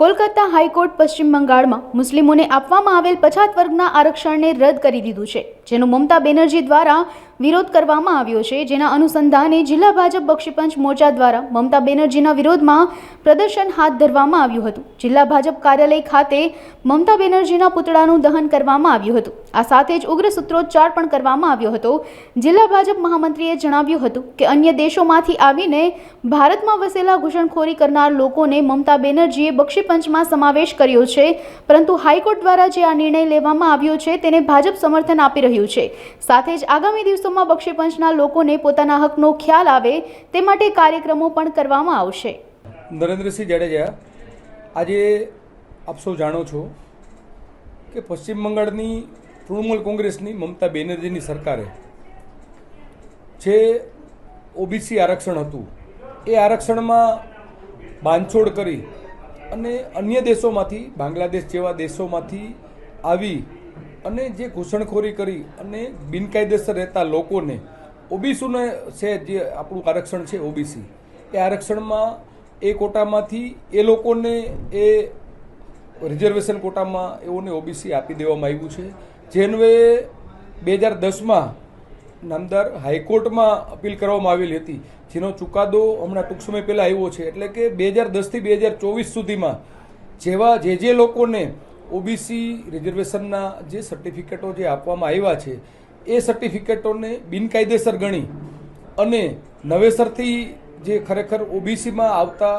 Kolkata high court પશ્ચિમ બંગાળમાં મુસ્લિમોને આપવામાં આવેલ પછાત વર્ગના આરક્ષણને રદ કરી દીધું છે, જેનો મમતા બેનર્જી દ્વારા વિરોધ કરવામાં આવ્યો છે. જેના અનુસંધાને જિલ્લા ભાજપ બક્ષીપંચ મોરચા દ્વારા મમતા બેનર્જીના વિરોધમાં પ્રદર્શન હાથ ધરવામાં આવ્યું હતું. જિલ્લા ભાજપ કાર્યાલય ખાતે મમતા બેનર્જીના પુતળાનું દહન કરવામાં આવ્યું હતું. આ સાથે જ ઉગ્ર સૂત્રોચ્ચાર પણ કરવામાં આવ્યો હતો. જિલ્લા ભાજપ મહામંત્રીએ જણાવ્યું હતું કે, અન્ય દેશોમાંથી આવીને ભારતમાં વસેલા ઘૂસણખોરી કરનાર લોકોને મમતા બેનર્જીએ બક્ષીપંચમાં સમાવેશ કર્યો છે. પરંતુ હાઈકોર્ટ દ્વારા જે આ નિર્ણય લેવામાં આવ્યો છે, તેને ભાજપ સમર્થન આપી રહ્યું છે. સાથે જ આગામી દિવસોમાં બક્ષીપંચના લોકોને પોતાના હકનો ખ્યાલ આવે તે માટે કાર્યક્રમો પણ કરવામાં આવશે. નરેન્દ્રસિંહ જાડેજા, આજે આપ સૌ જાણો છો કે પશ્ચિમ બંગાળની તૃણમૂલ કોંગ્રેસની મમતા બેનર્જીની સરકારે જે ઓબીસી આરક્ષણ હતું, એ આરક્ષણમાં બાંધછોડ કરી અને અન્ય દેશોમાંથી, બાંગ્લાદેશ જેવા દેશોમાંથી આવી અને જે ઘૂસણખોરી કરી અને બિનકાયદેસર રહેતા લોકોને, ઓબીસીને છે જે આપણું આરક્ષણ છે ઓબીસી, એ આરક્ષણમાં એ કોટામાંથી એ લોકોને એ રિઝર્વેશન કોટામાં એઓને ઓબીસી આપી દેવામાં આવ્યું છે. જે અન્વયે બે હજાર દસમાં નામદાર હાઈકોર્ટમાં અપીલ કરવામાં આવેલી હતી, જેનો ચુકાદો હમણાં ટૂંક સમય પહેલાં આવ્યો છે. એટલે કે બે હજાર દસથી બે હજાર ચોવીસ સુધીમાં જેવા જે જે લોકોને ઓબીસી રિઝર્વેશનના જે સર્ટિફિકેટો જે આપવામાં આવ્યા છે, એ સર્ટિફિકેટોને બિનકાયદેસર ગણી અને નવેસરથી જે ખરેખર ઓબીસીમાં આવતા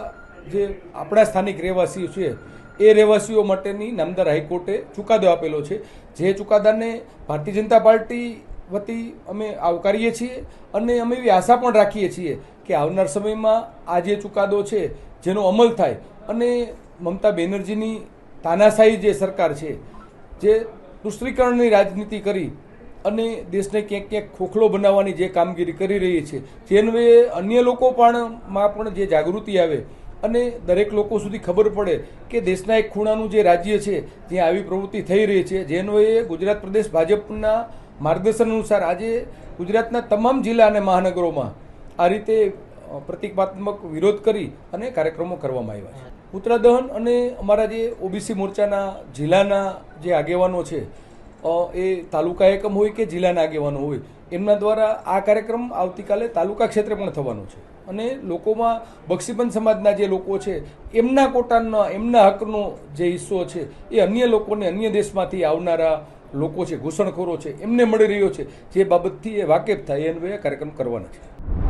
જે આપણા સ્થાનિક રહેવાસીઓ છે, એ રહેવાસીઓ માટેની નામદાર હાઈકોર્ટે ચુકાદો આપેલો છે. જે ચુકાદાને ભારતીય જનતા પાર્ટી વતી અમે આવકારીએ છીએ અને અમે એવી આશા પણ રાખીએ છીએ કે આવનાર સમયમાં આ જે ચુકાદો છે, જેનો અમલ થાય અને મમતા બેનર્જીની તાનાશાહી જે સરકાર છે, જે તુષ્ટિકરણની રાજનીતિ કરી અને દેશને ક્યાંક ક્યાંક ખોખલો બનાવવાની જે કામગીરી કરી રહી છે જેનવે અન્ય લોકો પણ માં પણ જે જાગૃતિ આવે અને દરેક લોકો સુધી ખબર પડે કે દેશના એક ખૂણાનું જે રાજ્ય છે, ત્યાં આવી પ્રવૃત્તિ થઈ રહી છે, જે અન્વયે ગુજરાત પ્રદેશ ભાજપના માર્ગદર્શન અનુસાર આજે ગુજરાતના તમામ જિલ્લા અને મહાનગરોમાં આ રીતે પ્રતિકાત્મક વિરોધ કરી અને કાર્યક્રમો કરવામાં આવ્યા છે. પુતળા અને અમારા જે ઓબીસી મોરચાના જિલ્લાના જે આગેવાનો છે એ તાલુકા એકમ હોય કે જિલ્લાના આગેવાનો હોય, એમના દ્વારા આ કાર્યક્રમ આવતીકાલે તાલુકા ક્ષેત્રે પણ થવાનો છે. અને લોકોમાં બક્ષીબંધ સમાજના જે લોકો છે, એમના કોટાના, એમના હકનો જે હિસ્સો છે, એ અન્ય લોકોને અન્ય દેશમાંથી આવનારા લોકો છે, ઘૂસણખોરો છે, એમને મળી રહ્યો છે. જે બાબતથી એ વાકેફ થાય, એ અન્વયે કાર્યક્રમ કરવાના છે.